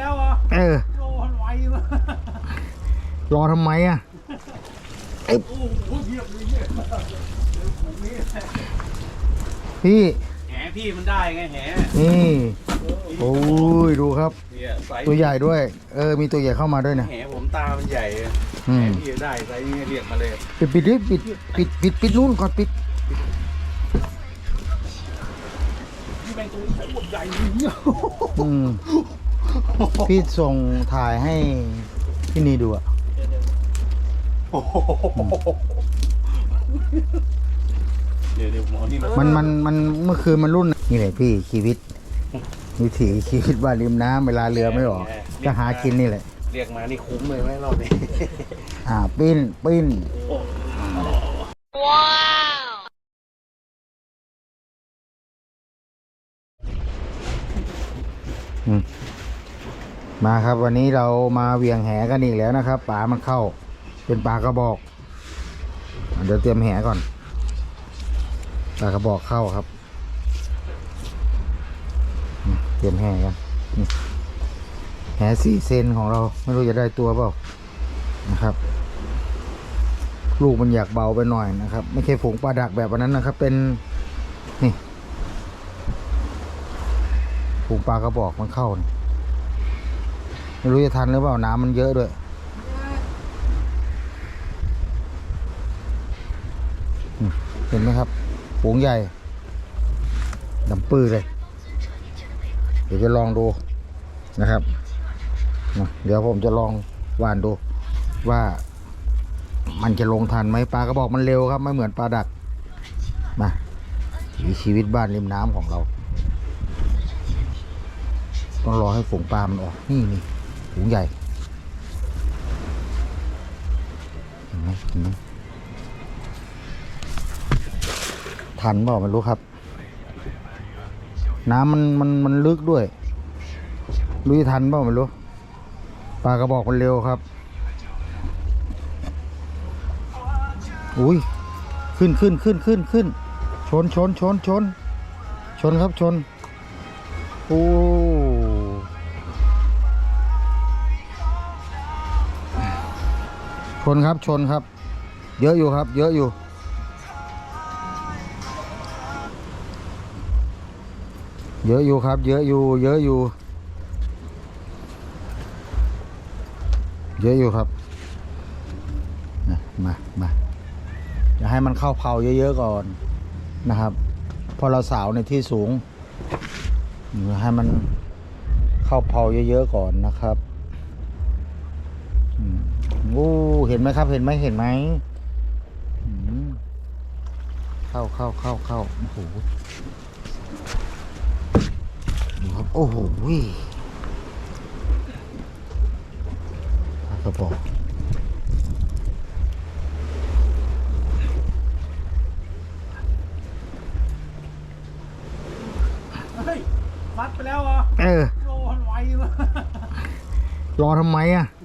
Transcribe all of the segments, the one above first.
แล้วเหรอเออโลมันไวมากรอทำไมอะโอ้โหเยียบเลยเนี่ยเดี๋ยวผมนี่พี่แหพี่มันได้ไงแหนี่โอ้ยดูครับ เนี่ยไซส์ตัวใหญ่ด้วย เออ มีตัวใหญ่เข้ามาด้วยนะแหผมตามันใหญ่อะอืแหมพี่ได้ไซส์นี้เรียกมาเลยปิดปิดดิปิดปิดปิดปิดนู่นก่อนปิดนี่เป็นตัวโคตรใหญ่เลยเนี่ยอืม พี่ส่งถ่ายให้พี่นีดูอะโอ้โหเดี๋ยวเดี๋ยวหมอนี่มันมันมันมันเมื่อคืนมันรุ่น นี่แหละพี่ชีวิตวิถีชีวิตบ้านริมน้ำเวลาเรือไม่ออกก็หากินนี่แหละ เรียกมานี่คุ้มเลยไหมรอบนี้อ่าปิ้นปิ้นอืม มาครับวันนี้เรามาเวียงแหกันอีกแล้วนะครับปลามันเข้าเป็นปลากระบอก เดี๋ยวเตรียมแหก่อนปลากระบอกเข้าครับ เตรียมแหกันแหสี่เซนของเราไม่รู้จะได้ตัวเปล่านะครับ ลูกมันอยากเบาไปหน่อยนะครับ ไม่ใช่ฝูงปลาดักแบบวันนั้นนะครับ เป็นนี่ฝูงปลากระบอกมันเข้านี่ ไม่รู้จะทันหรือเปล่าน้ำมันเยอะด้วย เห็นไหมครับฝูงใหญ่ดำปื้อเลย เดี๋ยวจะลองดูนะครับ เดี๋ยวผมจะลองว่านดูว่ามันจะลงทันไหมปลากระบอกมันเร็วครับไม่เหมือนปลาดักมาถีชีวิตบ้านริมน้ำของเรา ต้องรอให้ฝูงปลามันออก นี่นี่ ฝูใหญ่เห็นไหมเห็นไหมทันเปล่าไม่รู้ครับ น้ำมันมันมันลึกด้วย รู้ทันเปล่าไม่รู้ปลากระบอกมันเร็วครับ อุ้ย ขึ้นขึ้นขึ้นขึ้นขึ้น ชนชนชนชน ชนครับชน โอ้ ชนครับชนครับ เยอะอยู่ครับ เยอะอยู่ เยอะอยู่ครับ เยอะอยู่ เยอะอยู่ เยอะอยู่ครับมามาอย่าให้มันเข้าเผาเยอะๆก่อนนะครับเพราะเราสาวในที่สูงให้มันเข้าเผาเยอะๆก่อนนะครับ โอ้เห็นไหมครับ เห็นไหมเห็นไหมอืมเข้าเข้าเข้าเข้าโอ้โหดูครับโอ้โหปลากระบอกเฮ้ยฟัดไปแล้วเหรอเออโลมันไวมากรอทำไมอะโ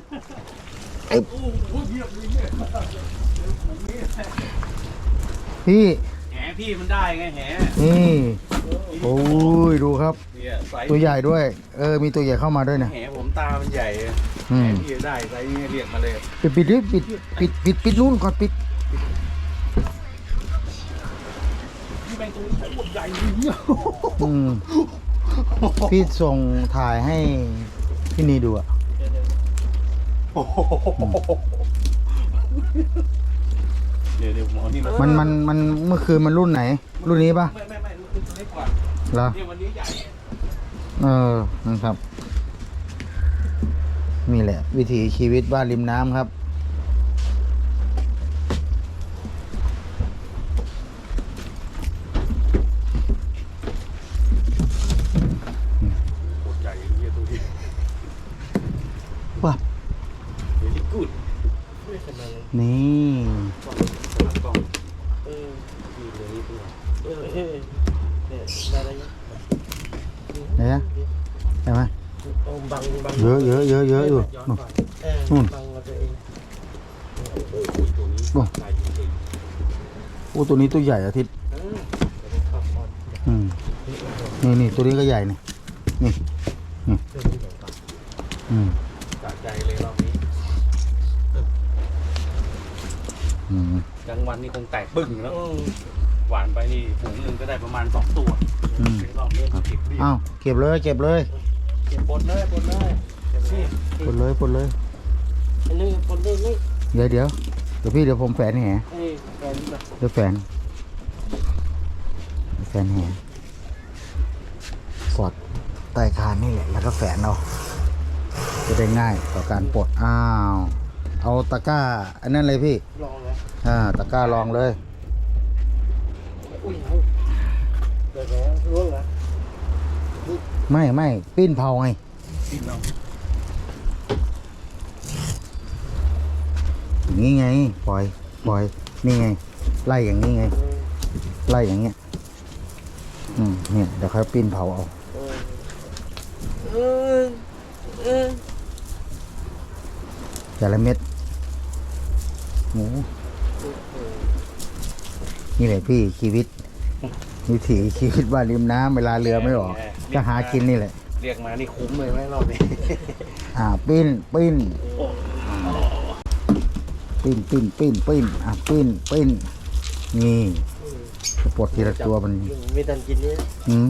อ้โหเยียบเลยเนี่ยเดี๋ยวผมนี่พี่แหพี่มันได้ไงแหนี่โอ้ยดูครับ เนี่ยไซส์ตัวใหญ่ด้วย เออ มีตัวใหญ่เข้ามาด้วยนะ แหผมตามันใหญ่อะอืแหมพี่ได้ไซส์นี้เรียกมาเลยปิดปิดดิปิดปิดปิดปิดนู่นก่อนปิดนี่เป็นตัวโคตรใหญ่เลยเนี่ยอืมพี่ส่งถ่ายให้พี่นีดูอะ โอ้โหเดี๋ยวเดี๋ยวหมอนี่มันมันมันมันเมื่อคืนมันรุ่นไหน รุ่นนี้ปะไม่ไม่ไม่รุ่นเล็กกว่าเหรอ เนี่ยวันนี้ใหญ่เออนะครับ นี่แหละ วิถีชีวิตบ้านริมน้ำครับ โคตรใหญ่เยี่ยตัวนี้ ว้า เดี๋ยวนี้กูดไม่เป็ นี่เนี่ยได้แล้วเนี่ยไหนนะเห็นไหมเยอะเยอะเยอะเยอะอยู่ย้อนู่นโอ้โหตัวนี้โอ้ตัวนี้ตัวใหญ่อาทิตย์อืมนี่นี่ตัวนี้ก็ใหญ่นี่นี่นี่อืมใจเลยรอ กลางวันนี่คงแตกบึ้งแล้วหวานไปนี่ฝูงหนึ่งก็ได้ประมาณสองตัวอืมรอบนี้เก็บรีบอ้าวเก็บเลยเก็บเลยเก็บบนเลยบนเลยเก็บรีบปลดเลยปลดเลยอันนี้บนเลยนี่เดี๋ยวเดี๋ยวเดี๋ยวพี่เดี๋ยวผมแฝนแหเอ้ยแฟนแบบเดี๋ยวแฝนแฝนแหสอดใต้คานนี่แหละแล้วก็แฝนเอาจะได้ง่ายต่อการปลดอ้าว เอาตะกร้า อันนั้นเลยพี่ลองแล้วอ่าตะกร้าลองเลย อุ้ยเอาเดี๋ยวแล้วร่วงแล้วไม่ไม่ปิ้นเผาไงกินเราอย่างนี้ไง ปล่อย ปล่อย นี่ไง ไล่อย่างนี้ไง ไล่อย่างเงี้ย อืมเนี่ยเดี๋ยวเขาปิ้นเผาเอาเออเออแต่ละเม็ด โอ้นี่แหละพี่ชีวิตวิถีชีวิตบ้านริมน้ำเวลาเรือไม่ออกก็หากินนี่แหละ เรียกมานี่คุ้มเลยไหมรอบนี้ อ่า ปิ้นปิ้นปิ้นปิ้นปิ้นปิ้นอ่าปิ้นปิ้นนี่ปลดทีละตัวมันไม่ทันกินนี่อืม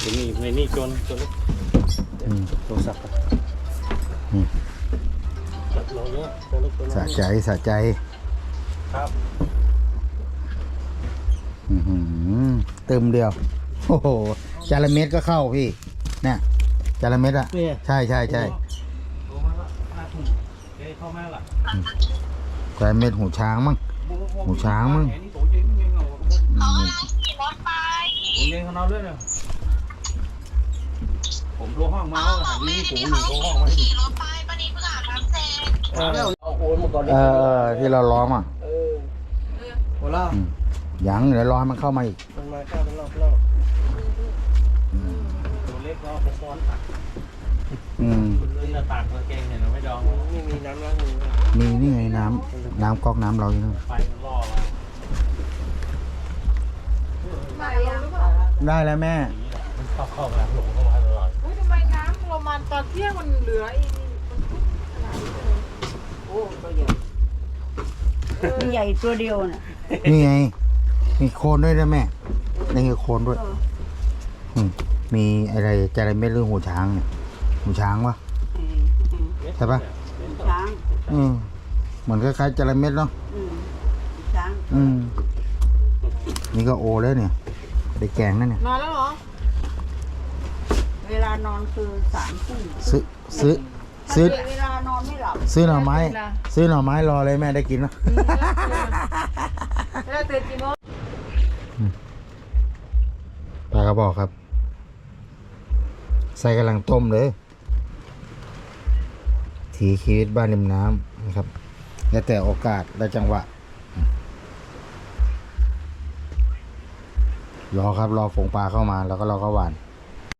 เดี๋ยวนี่ในนี่จนจนอืมโทรศัพท์อะอืมลองเยอะตัวเล็กตัวน้สะอยใจสะใจครับอื้อหือเติมเดียว โอ้โหจาระเม็ดก็เข้าพี่เนี่ยจาระเม็ดอะเนี่ยใช่ใช่ใช่โทรมาแล้วห้าทุ่มเดี๋ยวเข้ามาละจาระเม็ดหูช้างมั้ง หมูช้างมั้ง นี่ตัวเย็นเย็นเอาอืมขี่รถไปผมเย็นเขานอนด้วยเนี่ยผมโทรห้องมาแล้วหันนี่ผมหนึ่งโทรห้องมาให้ดิขี่รถไป เออที่เราล้อมอะหมดแล้วอืมยังเดี๋ยวรอให้มันเข้ามาอีกมันมาเข้าเป็นรอบรอบตัวเล็กรอบไปซ้อนตักอืมขึ้นหน้าต่างกางเกงเนี่ยเราไม่ดองไม่มีน้ำล้างมือมีนี่ไงน้ำน้ำก๊อกน้ำเราอยู่นู่นไฟมันล่อเรามาเร็วหรือเปล่าได้แล้วแม่มันเข้าเข้ามาหลงเข้ามาตลอดอุ้ยทำไมน้ำเรามันตอนเที่ยงมันเหลืออีกขนาดนี้เลย โอ้ก็ยัง มัน ใหญ่ตัวเดียวน่ะนี่ไง มีโคนด้วยนะแม่นี่คือโคนด้วยอืมมีอะไรจาระเม็ดหรือหูช้างเนี่ยหูช้างวะเออเออใช่ปะช้างอืมเหมือนคล้ายๆจาระเม็ดเนาะอืมช้างอืมนี่ก็โอแล้วเนี่ย ไปแกงนั่นเนี่ยนอนแล้วเหรอ เวลานอนคือสามทุ่มซื้อซื้อ ซื้อถ้าเวลานอนไม่หลับซื้อหน่อไม้ ซื้อหน่อไม้รอเลยแม่ได้กินนะแล้วตื่นกี่โมงปลากระบอกครับ ใส่กำลังต้มเลยถีชีวิตบ้านริมน้ำนะครับ แล้วแต่โอกาสและจังหวะ รอครับรอฝงปลาเข้ามาแล้วก็เราก็หวาน